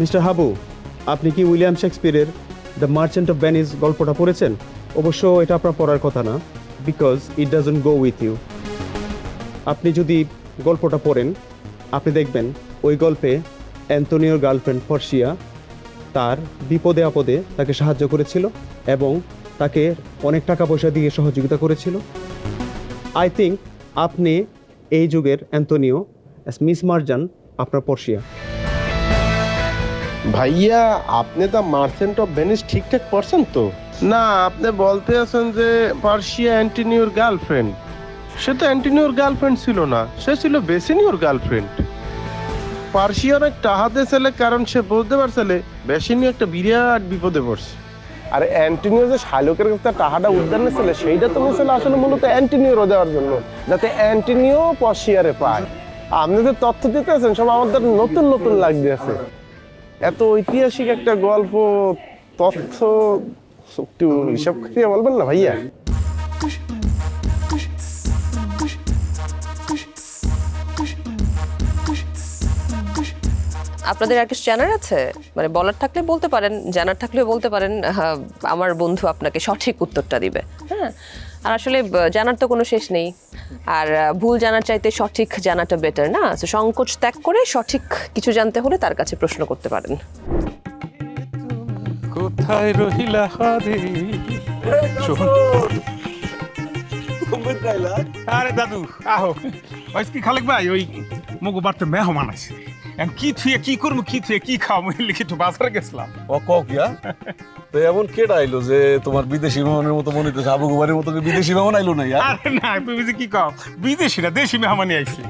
Mister Habu, আপনি কি William শেক্সপিয়ারের দ্য মার্চেন্ট অফ ভ্যানিস গল্পটা পড়েছেন? অবশ্য এটা আপনার পড়ার কথা না, because it doesn't go with you. আপনি যদি গল্পটা পড়েন, আপনি দেখবেন ওই গল্পে অ্যান্টনিওর গার্লফ্রেন্ড ফর্সিয়া তার বিপদে আপদে তাকে সাহায্য করেছিল এবং তাকে অনেক টাকা পয়সা দিয়ে সহযোগিতা করেছিল। আই থিঙ্ক আপনি এই যুগের অ্যান্টনিও, মিস মার্জান, আপনার পর্সিয়া ভাইয়া আপনি তো মার্চেন্ট অফ ভেনিস ঠিকঠাক পড়ছেন তো? না আপনি বলতে আছেন যে পার্সিয়া অ্যান্টিনিওর গার্লফ্রেন্ড। সে তো অ্যান্টিনিওর গার্লফ্রেন্ড ছিল না সে ছিল বেসিনিওর গার্লফ্রেন্ড। পার্সিয়া অনেক টাহাতে ছেলে কারণ সে বলতে পারছিলে বেসিনিও একটা বিরাট বিপদে পড়ছে। আর অ্যান্টিনিও যে শালকের কাছে টাহাটা উদ্যান ছেলে সেইটা তো ছিল আসলে মূলত অ্যান্টিনিওর দেওয়ার জন্য যাতে অ্যান্টিনিও পশিয়ারে পায়। আপনি যে তথ্য দিতে আছেন সব আমাদের নতুন নতুন লাগতেছে এত ঐতিহাসিক একটা গল্প, তথ্য একটু হিসাব করিয়ে বলবেন না ভাইয়া? আপনাদের আর কিছু জানার আছে? মানে বলার থাকলে বলতে পারেন, জানার থাকলেও বলতে পারেন আমার বন্ধু আপনাকে সঠিক উত্তরটা দিবে। হ্যাঁ? আর আসলে জানার তো কোনো শেষ নেই। আর ভুল জানার চাইতে সঠিক জানাটা বেটার না? তো সংকোচ ত্যাগ করে সঠিক কিছু জানতে হলে তার কাছে প্রশ্ন করতে পারেন। কোথায় রহিলা হারে? আরে দাদু, আহো। কি খালেক ভাই? ওই মগু বাড়তে মেহমান আছে। এখন কি থুয়ে কি করব কি থুয়ে কি খাও আমি লিখে একটু বাজারে গেছিলাম। ও কক ইয়া তো এমন কেডা আইলো যে তোমার বিদেশি মেহমানের মতো মনে হইতেছে আবু গুবারের মতো বিদেশি মেহমান আইলো না ইয়া আরে না তুমি যে কি খাও বিদেশি না দেশি মেহমানই আইছি।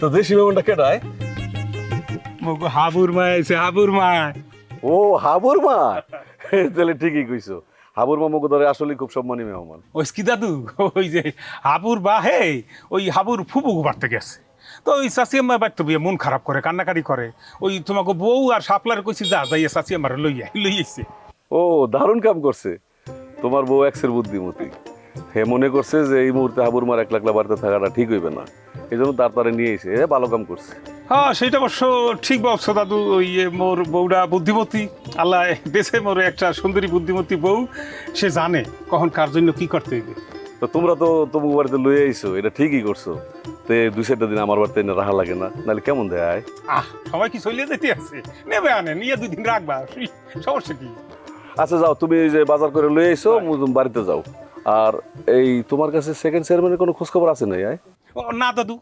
তো দেশি মেহমানটা কেডায় মগু হাবুর মা আইছে হাবুর মা ও হাবুর মা! তাহলে ঠিকই কইছো। হাবুর মা মগু ধরে আসলে খুব সম্মানী মেহমান। ওই কি দাদু ওই যে হাবুর বা হে ওই হাবুর ফুবু বাড়তে গেছে তো ওই চাষি আম্মা বাড়তে বিয়ে মন খারাপ করে কান্নাকাটি করে। ওই তোমাকে বউ আর সাপলার কইছি যা যাইয়া চাষি আমার লইয়া লইয়াছে ও দারুণ কাম করছে। তোমার বউ এক্সের বুদ্ধিমতী। হে মনে করছে যে এই মুহূর্তে হাবুর মার এক লাখলা বাড়িতে থাকাটা ঠিক হইবে না। এই জন্য তার তারে নিয়ে এসে এ ভালো কাম করছে। হ্যাঁ সেটা অবশ্য ঠিক বলছো দাদু। ওই মোর বউটা বুদ্ধিমতী। আল্লাহ দেশে মোর একটা সুন্দরী বুদ্ধিমতী বউ। সে জানে কখন কার জন্য কি করতে হইবে। তো তোমরা তো তোমাকে বাড়িতে লয়ে আইছো এটা ঠিকই করছ। তে দুই চারটা দিন আমার বাড়িতে রাখা লাগে না নাহলে কেমন দেয় আহ সবাই কি চলিয়ে যেতে আছে? নেবে আনে নিয়ে দুই দিন রাখবা সমস্যা কি? আচ্ছা যাও তুমি যে বাজার করে লয়ে আইছো মু- বাড়িতে যাও। আর এই তোমার কাছে সেকেন্ড চেয়ারম্যানের কোনো খোঁজ খবর আছে না আয়? ও না দাদু।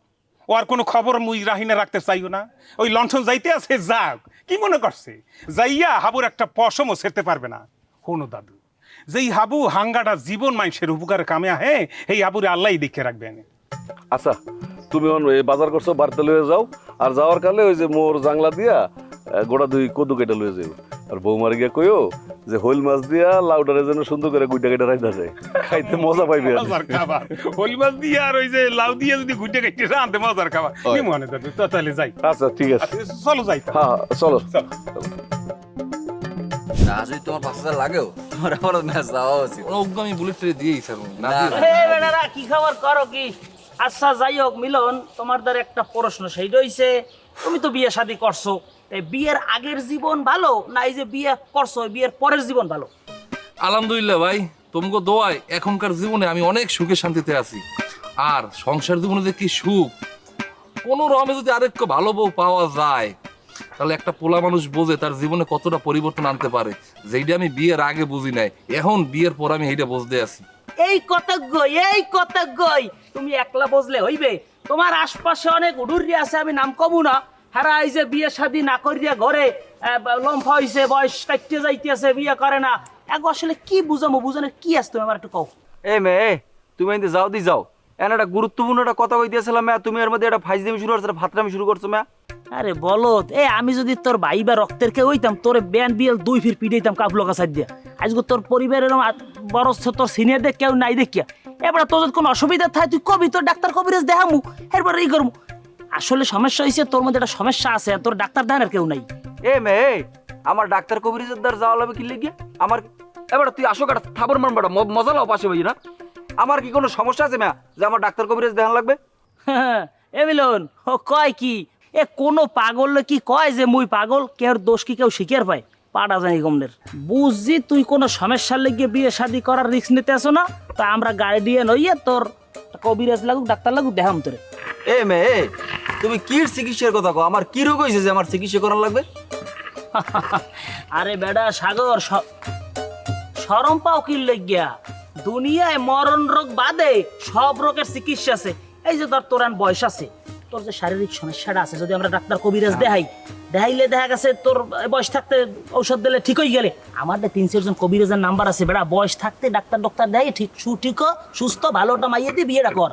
ও আর কোনো খবর মুই রাহিনা রাখতে চাইও না। ওই লণ্ঠন যাইতে আছে যাক কি মনে করছে? যাইয়া হাবুর একটা পশমও সেরতে পারবে না। হনো দাদু। যেই হাবু হাঙ্গাটা জীবন মানুষের উপকারে কামে আহে এই হাবুরে আল্লাহ দেখে রাখবে আচ্ছা তুমি বাজার করছ বাড়িতে লয়ে যাও আর যাওয়ার কালে ওই যে মোর জাংলা দিয়া গোটা দুই কদু কেটে লয়ে যাও আর বৌমার গিয়া কইও যে হইল মাছ দিয়া লাউডারে যেন সুন্দর করে গুইটা কেটে রাখা যায়। খাইতে মজা পাইবে। খাবার। হোল মাছ দিয়ে আর ওই যে লাউ দিয়ে যদি ঘুটে খাইতে আনতে মজার খাবার। কি মনে তো তাহলে যাই। আচ্ছা ঠিক আছে। চলো যাই। হ্যাঁ হ্যাঁ, চলো। চলো। না যদি তোমার পাঁচ হাজার লাগেও তোমার আবার ম্যাচ যাওয়া উচিত। অজ্ঞ আমি বুলেট ট্রে দিয়েই স্যার না বেটারা কি খবর করো কি? আচ্ছা যাই হোক মিলন তোমার দ্বারা একটা প্রশ্ন সেইটা হইছে তুমি তো বিয়ে শাদী করছ। এই বিয়ের আগের জীবন ভালো না এই যে বিয়ে করছ বিয়ের পরের জীবন ভালো? আলহামদুলিল্লাহ ভাই তোমাকে দোয়ায় এখনকার জীবনে আমি অনেক সুখে শান্তিতে আছি। আর সংসার জীবনে যে কি সুখ কোনো রমে যদি আরেকটু ভালো বউ পাওয়া যায় তাহলে একটা পোলা মানুষ বোঝে তার জীবনে কতটা পরিবর্তন আনতে পারে। যেইটা আমি বিয়ের আগে বুঝি নাই এখন বিয়ের পর আমি এইটা বুঝতে আছি। এই কতজ্ঞই এই কতজ্ঞই তুমি একলা বসলে হইবে? তোমার আশপাশে অনেক উডুরি আছে আমি নাম কমু না। হারা এই যে বিয়ে শাদী না করিয়া ঘরে লম্ফা হইছে বয়স কাটতে যাইতেছে বিয়ে করে না। এক আসলে কি বুঝামো বুঝানোর কি আছে তুমি আমার একটু কও। এ মেয়ে তুমি এতে যাও দি যাও। এন একটা গুরুত্বপূর্ণ একটা কথা কইতেছিলাম ম্যা তুমি এর মধ্যে একটা ফাইজ দিয়ে শুরু করছ ভাতরামি শুরু করছ ম্যা। আরে বলো এ আমি যদি তোর ভাই বা রক্তের কেউ হইতাম তোরে ব্যান বিয়েল দুই ফির পিটাইতাম কাপলো কাছাই দিয়া। আজকে তোর পরিবারের বড় তোর সিনিয়র দেখ কেউ নাই দেখিয়া। এবার তোর যদি কোনো অসুবিধা থাকে তুই কবি তোর ডাক্তার কবিরাজ দেখামু এরপর ই করমু। আসলে সমস্যা হয়েছে তোর মধ্যে একটা সমস্যা আছে তোর ডাক্তার দেখানোর কেউ নাই। এ মেয়ে আমার ডাক্তার কবিরাজের দ্বার যাওয়া লাগবে কি লেগে আমার এবার তুই আসো কাটা থাবর মান বাড়া মজা লাও পাশে ভাই না? আমার কি কোনো সমস্যা আছে ম্যা যে আমার ডাক্তার কবিরাজ দেখান লাগবে? হ্যাঁ এ মিলন ও কয় কি? এ কোনো পাগল কি কয় যে মুই পাগল? কেউ দোষ কি কেউ স্বীকার পায়? পাড়া জানি গমনের বুঝছি তুই কোনো সমস্যার লেগে বিয়ে শাদি করার রিস্ক নিতে আসো না তা আমরা গার্ডিয়ান হইয়ে তোর কবিরাজ লাগুক ডাক্তার লাগুক দেখাম তোরে। এ মে এ, তুমি কি চিকিৎসার কথা কো আমার কি রোগ হয়েছে যে আমার চিকিৎসা করার লাগবে? আরে বেডা সাগর সরম পাও কি লেগিয়া? দুনিয়ায় মরণ রোগ বাদে সব রোগের চিকিৎসা আছে। এই যে ধর তোর বয়স আছে। তোর যে শারীরিক সমস্যাটা আছে যদি আমরা ডাক্তার কবিরাজ দেখাই দেখাইলে দেখা গেছে তোর বয়স থাকতে ঔষধ দিলে ঠিক হয়ে গেলে। আমার না তিন চারজন কবিরাজের নাম্বার আছে বেড়া বয়স থাকতে ডাক্তার ডক্টর দেয় ঠিক ঠিক সুস্থ ভালোটা মাইয়ে দিয়ে বিয়েটা কর।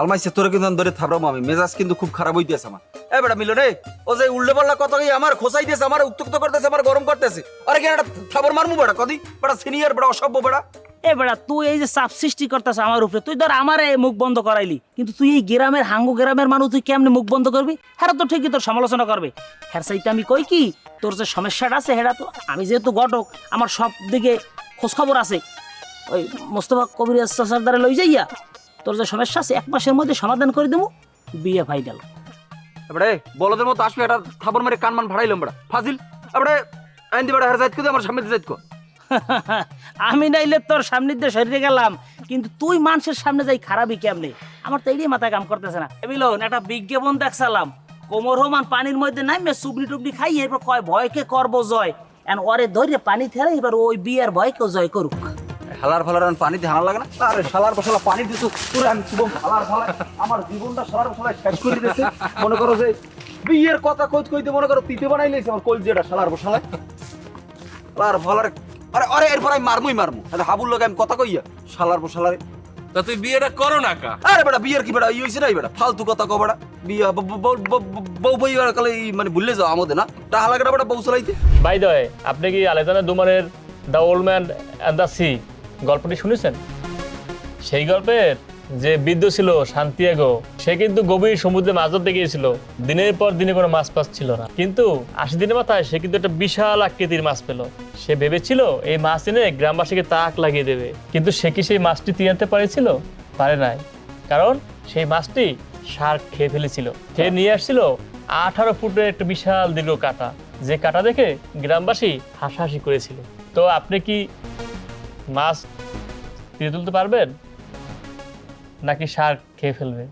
আলমাইছে তোরে কিন্তু ধরে থাবড়াবো আমি। মেজাজ কিন্তু খুব খারাপ হইতেছে আমার। এ বেটা মিলো রে ও যে উল্টে পাল্লা কথা কি আমার খোসাই দিয়েছে আমার উত্তক্ত করতেছে আমার গরম করতেছে। আরে কেন একটা থাবর মারমু বেটা কদি? বেটা সিনিয়র বেটা অসভ্য বেটা এ বেড়া, তুই এই যে চাপ সৃষ্টি করতেছ আমার উপরে, তুই ধর আমারে মুখ বন্ধ করাইলি, কিন্তু তুই এই গ্রামের হাঙ্গু গ্রামের মানুষ, তুই কেমনে মুখ বন্ধ করবি? হ্যাঁ তো ঠিকই তোর সমালোচনা করবে। হ্যাঁ সেইটা আমি কই কি, তোর যে সমস্যাটা আছে হেরা তো, আমি যেহেতু ঘটক, আমার সব দিকে খোঁজ খবর আছে। ওই মোস্তফা কবির দ্বারা লই যাইয়া, তোর যে সমস্যা আছে, এক মাসের মধ্যে সমাধান করে দেবো, বিয়ে ফাইনাল। এবারে, বলদের মতো আসবে একটা থাবর মেরে কান মান ভাড়াইলাম বেটা ফাজিল, এবারে, আইন দিবে হের যাইত আমার সামনে যাইত আমি নাইলে তোর সামনে দিয়ে সরিয়ে গেলাম, কিন্তু তুই মানুষের সামনে যাই খারাপই কেমনে? আমার তো এইটাই মাথায় কাম করতেছে না। এবিলন একটা বিজ্ঞাপন দেখছিলাম। কোমর রহমান পানির মধ্যে নামবে সুবনি টুবনি খাই, এরপর কয় ভয়কে করব জয়? এন ওরে ধরে পানি থেলে এবার ওই বিয়ের ভয়কেও জয় করুক। হালার ফালার আর পানি ধানা লাগে না? আরে শালার বসালা পানি দিত তোরে আমি শুভম হালার আমার জীবনটা শালার বসালা শেষ করে দিয়েছে মনে করো যে বিয়ের কথা কইতে কইতে মনে করো তিতে বানাই লাইছে আমার কলজেটা শালার বসালায়। শালার ফালার আরে আরে এরপর আমি মারমুই মারমু। আরে হাবুর লগে আমি কথা কইয়া শালার বসালারে তা তুই বিয়েটা করো না কা? আরে বেটা বিয়ের কি বেটা? ই হইছে না বেটা? ফালতু কথা কও বেটা। বিয়া বউ বই কালে মানে ভুললে যাও আমাদের না? তা হালাকাটা বেটা বউ চালাইতে? বাই দ্য আপনি কি আলেজানা দুমারের the old man and the sea গল্পটি শুনেছেন? সেই গল্পের যে বৃদ্ধ ছিল শান্তিয়াগো, সে কিন্তু গভীর সমুদ্রে মাছ ধরতে গিয়েছিল। দিনের পর দিনে কোনো মাছ পাস ছিল না। কিন্তু আশি দিনের মাথায় সে কিন্তু একটা বিশাল আকৃতির মাছ পেল। সে ভেবেছিল এই মাছ এনে গ্রামবাসীকে তাক লাগিয়ে দেবে। কিন্তু সে কি সেই মাছটি দিয়ে আনতে পারেছিল? পারে নাই। কারণ সেই মাছটি শার্ক খেয়ে ফেলেছিল। সে নিয়ে আসছিল আঠারো ফুটের একটা বিশাল দীর্ঘ কাটা। যে কাটা দেখে গ্রামবাসী হাসাহাসি করেছিল। তো আপনি কি মাছ তুলতে পারবেন? নাকি শার্ক খেয়ে ফেলবে?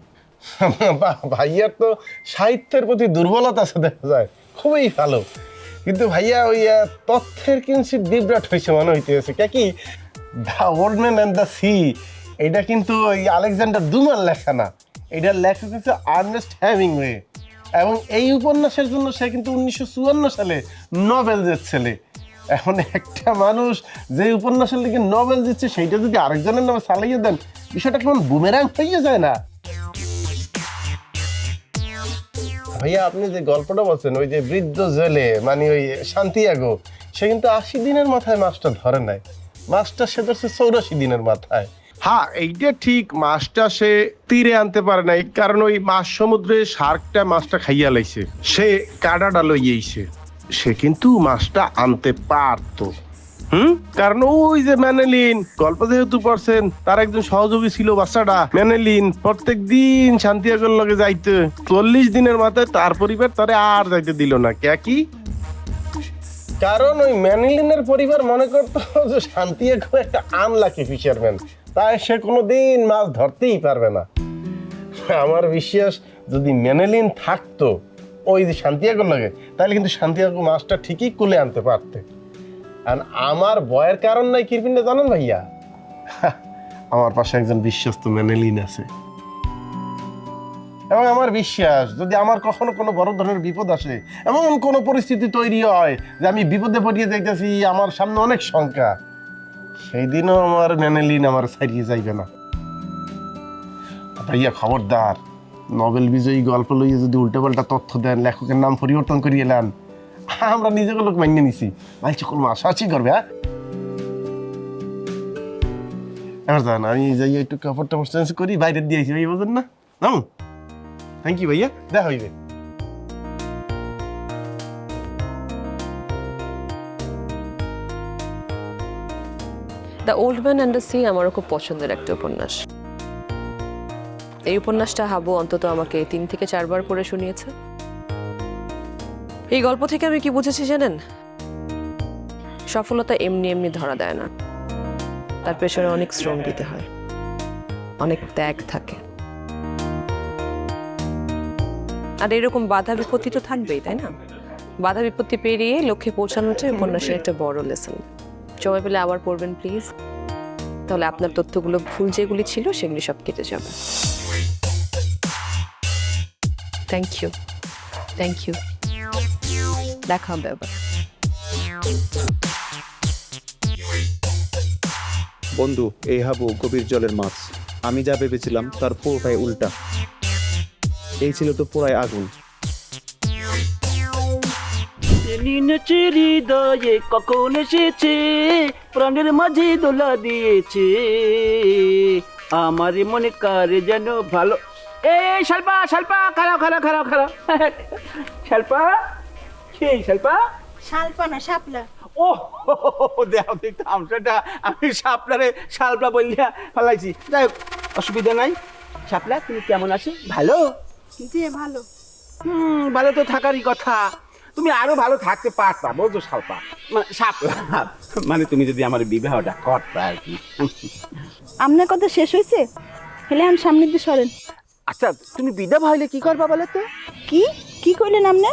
ভাইয়ার তো সাহিত্যের প্রতি দুর্বলতা আছে, দেখা যায়। খুবই ভালো। কিন্তু ভাইয়া ওই তথ্যের কিঞ্চিত বিভ্রাট হয়েছে মনে হইতেছে। কে কি? The old man and the sea এটা কিন্তু ওই আলেকজান্ডার দুমার লেখা না। এটার লেখা হচ্ছে আর্নেস্ট হ্যামিংওয়ে এবং এই উপন্যাসের জন্য সে কিন্তু উনিশশো চুয়ান্ন সালে নোবেল ছেলে এখন একটা মানুষ যে উপন্যাসের লিখে নোবেল দিচ্ছে, সেইটা যদি আরেকজনের নামে চালাইয়ে দেন, বিষয়টা কেমন বুমেরাং হয়ে যায় না? ভাইয়া, আপনি যে গল্পটা বলছেন, ওই যে বৃদ্ধ জেলে মানে ওই শান্তি শান্তিয়াগো সে কিন্তু আশি দিনের মাথায় মাছটা ধরে নাই। মাছটা সে ধরছে চৌরাশি দিনের মাথায়। হ্যাঁ এইটা ঠিক মাছটা সে তীরে আনতে পারে নাই, কারণ ওই মাছ সমুদ্রে শার্কটা মাছটা খাইয়া লাইছে। সে কাটাটা লইয়েছে সে কিন্তু মাছটা আনতে পারতো। হুম? কারণ ওই যে ম্যানেলিন, গল্প যেহেতু পড়ছেন, তার একজন সহযোগী ছিল বাচ্চাটা, ম্যানেলিন। প্রত্যেক দিন শান্তিয়াগর লগে যাইতে। চল্লিশ দিনের মাথায় তার পরিবার তারে আর যাইতে দিল না। কে কি? কারণ ওই ম্যানেলিনের পরিবার মনে করতো যে শান্তিয়াগো একটা আনলাকি ফিশারম্যান তাই সে কোনোদিন মাছ ধরতেই পারবে না। আমার বিশ্বাস, যদি ম্যানেলিন থাকতো ওই যে শান্তিয়াগোর লাগে, তাহলে কিন্তু শান্তিয়াগো মাছটা ঠিকই কুলে আনতে পারতে। আর আমার ভয়ের কারণ নাই কিরপিনটা জানেন ভাইয়া? আমার পাশে একজন বিশ্বস্ত ম্যানেলিন আছে। এবং আমার বিশ্বাস, যদি আমার কখনো কোনো বড় ধরনের বিপদ আসে, এমন কোনো পরিস্থিতি তৈরি হয় যে আমি বিপদে পড়িয়ে যাইতেছি, আমার সামনে অনেক শঙ্কা সেই দিনও আমার ম্যানেলিন আমার ছাড়িয়ে যাইবে না। ভাইয়া, খবরদার। নোবেল বিজয়ী গল্প লইয়ে যদি উল্টাপাল্টা তথ্য দেন, লেখকের নাম পরিবর্তন করিয়ে নেন, আমরা নিজেকে লোক মানিয়ে নিছি। ভাই কোনো আশাআশি করবে হ্যাঁ? এবার আমি যাই একটু কাপড় টাপড় চেঞ্জ করি বাইরে দিয়েছি ভাই, বোঝেন না? নাম? থ্যাংক ইউ ভাইয়া। দেখা হইবে। The old man and the sea আমারও খুব পছন্দের একটা উপন্যাস। এই উপন্যাসটা হাবু অন্তত আমাকে তিন থেকে চারবার পড়ে শুনিয়েছে। এই গল্প থেকে আমি কি বুঝেছি জানেন? সফলতা এমনি এমনি ধরা দেয় না। তার পেছনে অনেক শ্রম দিতে হয়। অনেক ত্যাগ থাকে। আর এরকম বাধা বিপত্তি তো থাকবেই, তাই না? বাধা বিপত্তি পেরিয়ে লক্ষ্যে পৌঁছানোটাই উপন্যাসের একটা বড় লেসন সময় পেলে আবার পড়বেন প্লিজ তাহলে আপনার তথ্যগুলো ভুল যেগুলি ছিল, সেগুলি সব কেটে যাবে। থ্যাংক ইউ থ্যাংক ইউ দেখা হবে আবার। বন্ধু এই হাবু গভীর জলের মাছ। আমি যা ভেবেছিলাম তার পুরোটাই উল্টা। এই ছিল তো পুরাই আগুন। নেচে হৃদয়ে কখন এসেছে প্রাণের মাঝে দোলা দিয়েছে। আমার মনে কার যেন ভালো এই শালপা শালপা খারাপ খারাপ খারাপ খারাপ শালপা? সেই শালপা? শালপা না শাপলা। ও দেও দেখতাম সেটা আমি শাপলারে শালপা বললিয়া ফেলাইছি। যাই হোক অসুবিধা নাই। শাপলা তুমি কেমন আছো? ভালো? যে ভালো। হুম ভালো তো থাকারই কথা। তুমি আরও ভালো থাকতে পারতা বুঝছ শালপা? মানে শাপলা মানে তুমি যদি আমার বিবাহটা করতা আর কি। আপনার কথা শেষ হয়েছে? হেলে আন সামনের দিয়ে সরেন। আচ্ছা তুমি বিধবা হইলে কি করবা বলো তো? কি? কি কইলেন আপনি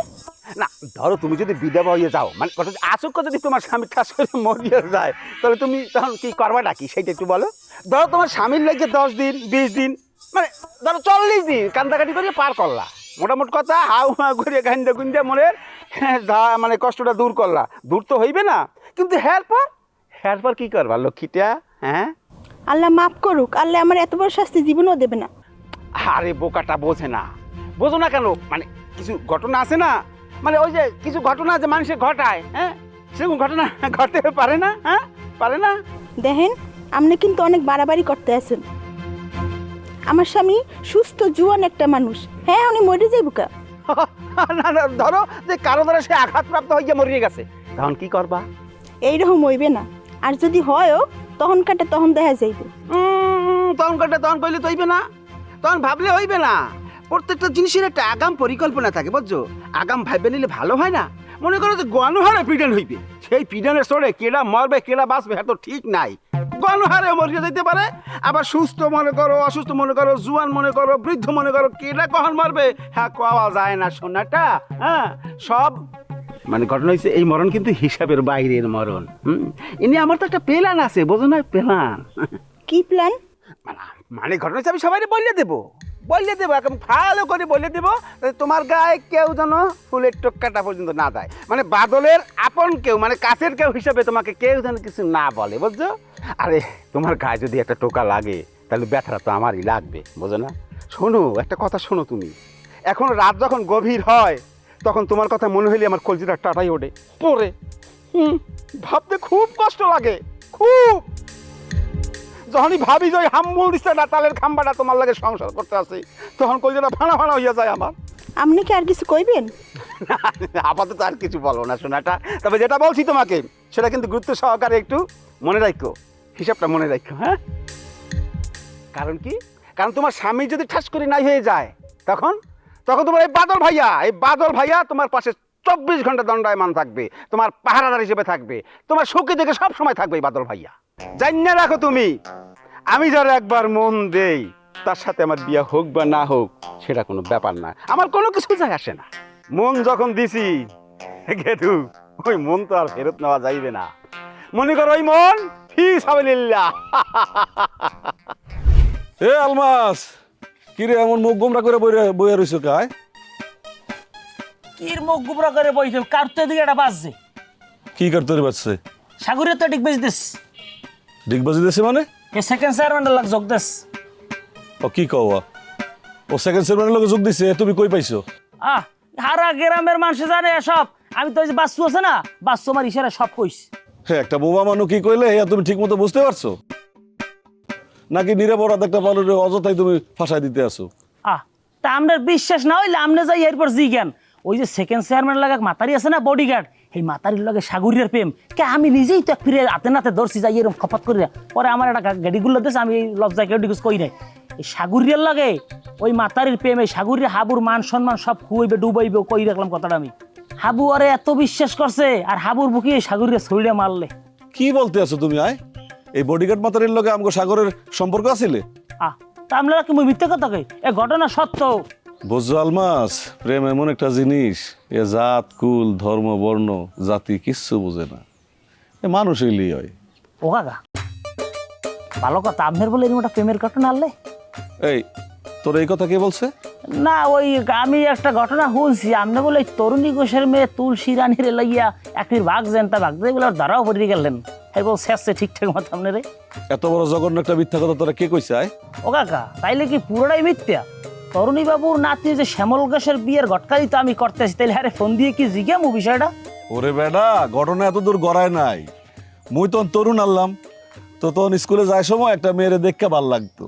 না ধরো তুমি যদি বিধবা হয়ে যাও মানে কথা আসুক যদি তোমার স্বামী কাজ করে মরিয়ে যায় তাহলে তুমি তখন কি করবাটা কি সেটা একটু বলো। ধরো তোমার স্বামীর লাগে দশ দিন বিশ দিন মানে ধরো চল্লিশ দিন কান্দাকাটি করে পার করলা। মোটামুটি কথা হাউ হা করে গান্দা গুন্দা মনের হ্যাঁ, মানে কষ্টটা দূর করলা। দূর তো হইবে না কিন্তু হেয়ার পর হেয়ার পর কি করবা লক্ষ্মীটা? হ্যাঁ? আল্লাহ মাফ করুক আল্লাহ আমার এত বড় শাস্তি জীবনও দেবে না। আরে বোকাটা বোঝে না। বোঝো না কেন? মানে কিছু ঘটনা আছে না? মানে ওই যে কিছু ঘটনা যে মানুষে ঘটায় হ্যাঁ? সেরকম ঘটনা ঘটতে পারে না হ্যাঁ? পারে না? দেখেন আপনি কিন্তু অনেক বাড়াবাড়ি করতে আছেন। আমার স্বামী সুস্থ জুয়ান একটা মানুষ। হ্যাঁ উনি মরে যাইব কা না না ধরো যে কারও দ্বারা সে আঘাতপ্রাপ্ত হয়ে মরিয়ে গেছে। তখন কি করবা? এইরকম হইবে না। আর যদি হয়ও তখন কাটে তখন দেখা যাইবে। তখন কটা তখন কইলে তো হইবে না। তখন ভাবলে হইবে না। প্রত্যেকটা জিনিসের একটা আগাম পরিকল্পনা থাকে বুঝছ? আগাম ভাববে নিলে ভালো হয় না? মনে করো যে গণহারে পিডন হইবে। সেই পিডনের সরে কেডা মরবে কেডা বাঁচবে হ্যাঁ তো ঠিক নাই। গণহারে মরিয়ে যেতে পারে আবার সুস্থ মনে করো অসুস্থ মনে করো জুয়ান মনে করো বৃদ্ধ মনে করো কেডা কখন মরবে? হ্যাঁ কোয়া যায় না সোনাটা হ্যাঁ সব। মানে ঘটনা হয়েছে এই মরণ কিন্তু হিসাবের বাইরের মরণ হুম? ইনি আমার তো একটা প্ল্যান আছে বোঝো না প্ল্যান। কি প্ল্যান? মানে মানে ঘটনা হচ্ছে আমি সবাই বললে দেবো। বললে দেবো একদম ভালো করে বলে দেবো তোমার গায়ে কেউ যেন ফুলের টোক্কাটা পর্যন্ত না দেয়। মানে বাদলের আপন কেউ মানে কাছের কেউ হিসাবে তোমাকে কেউ যেন কিছু না বলে, বুঝছ? আরে, তোমার গায়ে যদি একটা টোকা লাগে, তাহলে ব্যথাটা তো আমারই লাগবে, বোঝো না? শোনো, একটা কথা শোনো তুমি। এখন রাত যখন গভীর হয়, তখন তোমার কথা মনে হইলে আমার কলজিটা টাটাই ওঠে। পড়ে। হুম, ভাবতে খুব কষ্ট লাগে, খুব। যখনই ভাবি যে ওই হাম্বুল দিচ্ছে না তালের খাম্বাটা তোমার লাগে সংসার করতে আছে তখন কলজোটা ফানা ফানা হইয়া যায় আমার। আপনি কি আর কিছু কইবেন? আপাতত আর কিছু বলো না শোনাটা তবে যেটা বলছি তোমাকে সেটা কিন্তু গুরুত্ব সহকারে একটু মনে রাখো হিসাবটা মনে রাখো হ্যাঁ? কারণ কি? কারণ তোমার স্বামী যদি ঠাস করে নাই হয়ে যায় তখন তখন তোমার এই বাদল ভাইয়া এই বাদল ভাইয়া তোমার পাশে চব্বিশ ঘণ্টা দণ্ডায়মান থাকবে তোমার পাহারাদার হিসেবে থাকবে তোমার সুখে দেখে সব সময় থাকবে এই বাদল ভাইয়া। জানিয়ে রাখো তুমি। আমি যারা একবার মন দেই তার সাথে আমার বিয়া হোক বা না হোক সেটা কোনো ব্যাপার না। আমার কোনো কিছু যায় আসে না। মন যখন দিছি গেদু ওই মন তো আর ফেরত নেওয়া যাইবে না। মনে করো ওই মন হবে এ আলমাস কিরে এমন মুখ গোমরা করে বইয়া রইছো কায়? কির মুখ গুবরা করে বইছে? কারতে দিকে এটা বাজছে? কি করতে রে বাচ্চা সাগরের তো ঠিক ডিগবাজি দিছে মানে? এ সেকেন্ড চেয়ারম্যান লাগ যোগ দিস। ও কি কওয়া ও সেকেন্ড সেরমানের লগে যোগ দিছে তুমি কই পাইছো? আহ হারা গ্রামের মানুষ জানে সব আমি তো ওই যে বাস্তু আছে না বাস্তু আমার ইশারা সব কইস হ্যাঁ একটা বোবা মানুষ কি কইলে হ্যাঁ তুমি ঠিক মতো বুঝতে পারছ? নাকি নিরাপরাধ একটা মানুষের অযথাই তুমি ফাঁসাই দিতে আসো আহ তা আপনার বিশ্বাস না হইলে আপনি যাই এরপর জি জ্ঞান। ওই যে সেকেন্ড চেয়ারম্যান লাগা মাতারি আছে না বডিগার্ড এই মাতারির লগে সাগরিয়ার প্রেম। কে আমি নিজেই তো ফিরে হাতে নাতে ধরছি যাই এরকম খপাত করে পরে আমার একটা গাড়িগুলো দিয়েছে আমি এই লজ্জায় কেউ ডিগুজ কই নাই। এই সাগরিয়ার লাগে ওই মাতারির প্রেম এই সাগরিয়া হাবুর মান সম্মান সব খুইবে ডুবাইবে কই রাখলাম কথাটা আমি। হাবু আরে এত বিশ্বাস করছে আর হাবুর বুকে সাগরের ছড়িয়ে মারলে। কি বলতে আছো তুমি আয়? এই বডিগার্ড মাতারির লগে আমগো সাগরের সম্পর্ক আছিলে আহ তা আপনারা কি মিথ্যে কথা কই? এ ঘটনা সত্য। বুঝছ আলমাস? প্রেম এমন একটা জিনিস এ জাত কুল ধর্ম বর্ণ জাতি কিচ্ছু বুঝে না। এ মানুষ হইলেই হয়। ও কাকা ভালো কথা আপনার বলে এরকম একটা প্রেমের ঘটনা আনলে? এই তোর এই কথা কে বলছে? না ওই আমি একটা ঘটনা শুনছি আপনি বলে তরুণী ঘোষের মেয়ে তুলসী রানীর লাগিয়া একটির ভাগ যেন তা ভাগ দিয়ে বলে ধরাও পড়ে গেলেন। এই বল শেষে ঠিকঠাক মতো আপনারে। এত বড় জঘন্য একটা মিথ্যা কথা তোরা কে কইছে ও কাকা তাইলে কি পুরোটাই মিথ্যা? তরুণী বাবুর নাতি যে শ্যামল ঘোষের বিয়ের ঘটকাই তো আমি করতেছি তাইলে আরে ফোন দিয়ে কি জিজ্ঞামু বিষয়টা? ওরে বেডা ঘটনা এত দূর গড়ায় নাই। মুই তখন তরুণ আনলাম তো তখন স্কুলে যায় সময় একটা মেয়েরে দেখতে ভালো লাগতো।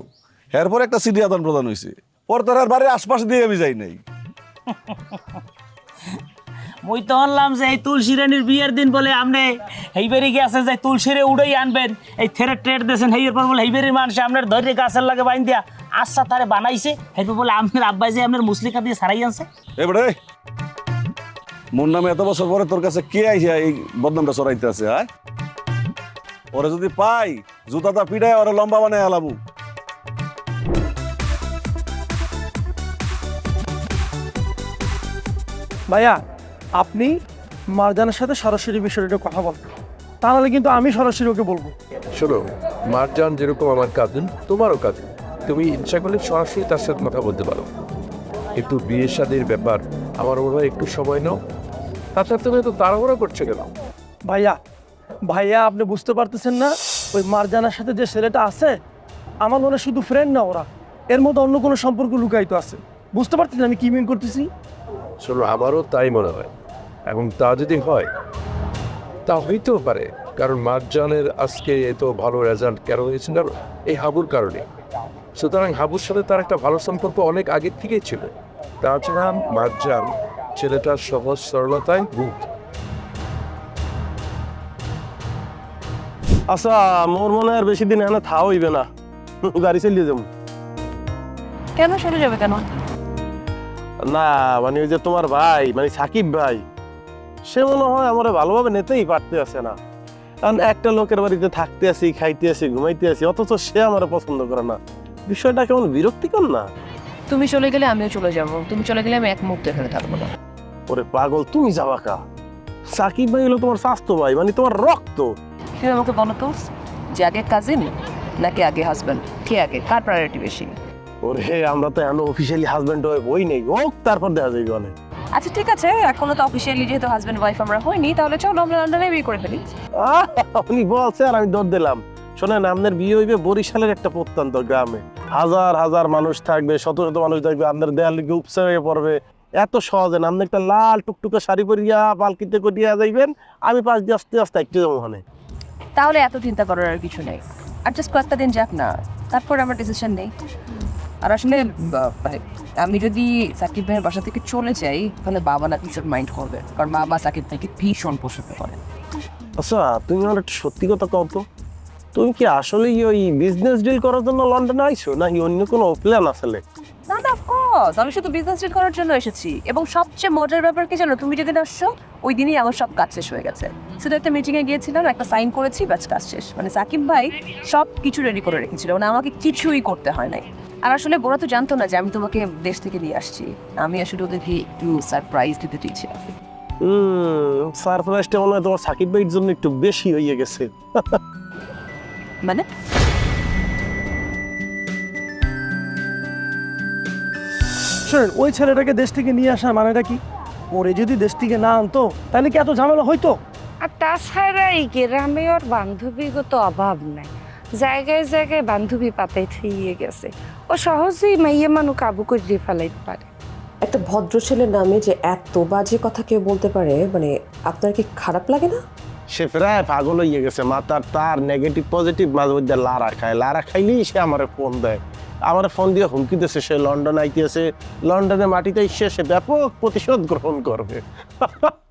এরপর একটা সিডি আদান প্রদান হয়েছে পর তার আর বাড়ির আশপাশ দিয়ে আমি যাই নাই। মুই তো আনলাম যে এই তুলসী রানীর বিয়ের দিন বলে আপনি হেইবেরি গেছে যে তুলসীরে উড়েই আনবেন। এই থেরে ট্রেড দিয়েছেন হেইয়ের পর বলে হেইবেরি মানুষ আপনার ধরে গাছের লাগে বাইন দিয়া আচ্ছা তারে বানাইছে। হেইপর বলে আপনার আব্বাই যে আপনার মুসলিকা দিয়ে সারাই আনছে। এবারে মোর নামে এত বছর পরে তোর কাছে কে আইসা এই বদনামটা চড়াইতে আছে হ্যাঁ ওরে যদি পাই জুতাটা পিড়ায় ওরে লম্বা বানায় আলামু ভাইয়া আপনি মারজানের সাথে সরাসরি বিষয়টা কথা বলবেন তাহলে কিন্তু আমি সরাসরি ওকে বলব। শোনো মারজান যেরকম আমার কাজিন তোমারও কাজিন তুমি ইচ্ছা করলে সরাসরি তার সাথে কথা বলতে পারো। একটু বিয়ে শাদির ব্যাপার আমার মনে হয় একটু সময় নাও। তাছাড়া তুমি তো তাড়াহুড়া করছ কেন? ভাইয়া ভাইয়া আপনি বুঝতে পারতেছেন না ওই মারজানের সাথে যে ছেলেটা আছে আমার মনে শুধু ফ্রেন্ড না ওরা। এর মধ্যে অন্য কোনো সম্পর্ক লুকায়িত আছে। বুঝতে পারতেছেন আমি কি মিন করতেছি? শোনো আমারও তাই মনে হয়। এবং তা যদি হয় তা হইতেও পারে কারণ মারজানের আজকে এত ভালো রেজাল্ট কেন হয়েছে না? এই হাবুর কারণে। সুতরাং হাবুর সাথে তার একটা ভালো সম্পর্ক অনেক আগের থেকেই ছিল। তাছাড়া মারজান ছেলেটার সহজ সরলতায় বুক আচ্ছা মোর মনে হয় আর বেশি দিন এখানে থা হইবে না। গাড়ি চালিয়ে যাব। কেন চলে যাবে কেন? না মানে ওই যে তোমার ভাই মানে সাকিব ভাই। সে মনে হয় আমার ভালোভাবে নিতেই পারতে আছে না। কারণ একটা লোকের বাড়িতে থাকতে আসি খাইতে আসি ঘুমাইতে আসি অথচ সে আমার পছন্দ করে না। বিষয়টা কেমন বিরক্তিকর না? তুমি চলে গেলে আমিও চলে যাব। তুমি চলে গেলে আমি এক মুহূর্ত এখানে থাকব না। ওরে পাগল তুমি যাবা কা? সাকিব ভাই হলো তোমার স্বাস্থ্য ভাই মানে তোমার রক্ত। তুমি আমাকে বলো তো যে আগে কাজিন নাকি আগে হাজব্যান্ড কে আগে? কার প্রায়োরিটি বেশি? ওরে আমরা তো এখন অফিসিয়ালি হাজবেন্ড হয়ে বই নেই হোক তারপর দেখা যাবে অনেক। আচ্ছা ঠিক আছে এখনও তো অফিসিয়ালি যেহেতু হাজব্যান্ড ওয়াইফ আমরা হইনি তাহলে চলো আমরা লন্ডনে বিয়ে করে ফেলি। আহ, উনি বলছে আর আমি দৌড় দিলাম। শোনেন আপনার বিয়ে হইবে বরিশালের একটা প্রত্যন্ত গ্রামে। হাজার হাজার মানুষ থাকবে শত শত মানুষ থাকবে আপনার দেয়াল লিগে উপসে হয়ে পড়বে। এত সহজে না আপনি একটা লাল টুকটুকে শাড়ি পরিয়া পালকিতে করিয়া যাইবেন আমি পাশ দিয়ে আস্তে আস্তে একটু যাব ওখানে। তাহলে এত চিন্তা করার আর কিছু নেই। আর জাস্ট কয়েকটা দিন যাক না তারপর আমার ডিসিশন নেই। আর আসলে মানে আমি যদি সাকিব ভাইয়ের বাসা থেকে চলে যাই, তাহলে বাবা না কিছু মাইন্ড করবে। কারণ বাবা সাকিব ভাইকে ভীষণ পছন্দ করে। আচ্ছা তুমি আমার একটা সত্যি কথা কও তো। তুমি কি আসলে ওই বিজনেস ডিল করার জন্য লন্ডনে আইছো? নাকি অন্য কোনো প্ল্যান আসলে না আমি শুধু বিজনেস ডিল করার জন্য এসেছি। এবং সবচেয়ে মজার ব্যাপার কি জানো? তুমি যেদিন আসছো ওই দিনই আমার সব কাজ শেষ হয়ে গেছে। শুধু একটা মিটিংয়ে গিয়েছিলাম একটা সাইন করেছি ব্যাস কাজ শেষ। মানে সাকিব ভাই সব কিছু রেডি করে রেখেছিল। মানে আমাকে কিছুই করতে হয় নাই। আর আসলে ওরা তো জানতো না যে আমি তোমাকে দেশ থেকে নিয়ে আসছি। আমি আসলে ওদেরকে একটু সারপ্রাইজ দিতে চেয়েছিলাম। সারপ্রাইজটা মনে হয় তোমার সাকিব ভাইয়ের জন্য একটু বেশি হয়ে গেছে। মানে? শোনেন ওই ছেলেটাকে দেশ থেকে নিয়ে আসার মানেটা কি? ওরে যদি দেশ থেকে না আনতো তাহলে কি এত ঝামেলা হইতো? আর তাছাড়া এই গ্রামে ওর বান্ধবীগত অভাব নাই। জায়গায় জায়গায় বান্ধবী পাতাই থইয়ে গেছে। ও সহজেই মাইয়ে মানু কাবু করে ফেলাইতে পারে। একটা ভদ্র ছেলের নামে যে এত বাজে কথা কেউ বলতে পারে মানে আপনার কি খারাপ লাগে না? সে প্রায় পাগল হয়ে গেছে মাথার তার নেগেটিভ পজিটিভ মাঝে মধ্যে লারা খায়। লারা খাইলেই সে আমার ফোন দেয়। আমার ফোন দিয়ে হুমকি দিয়েছে, সে লন্ডন আইতেছে লন্ডনে মাটিতে এসে সে ব্যাপক প্রতিশোধ গ্রহণ করবে।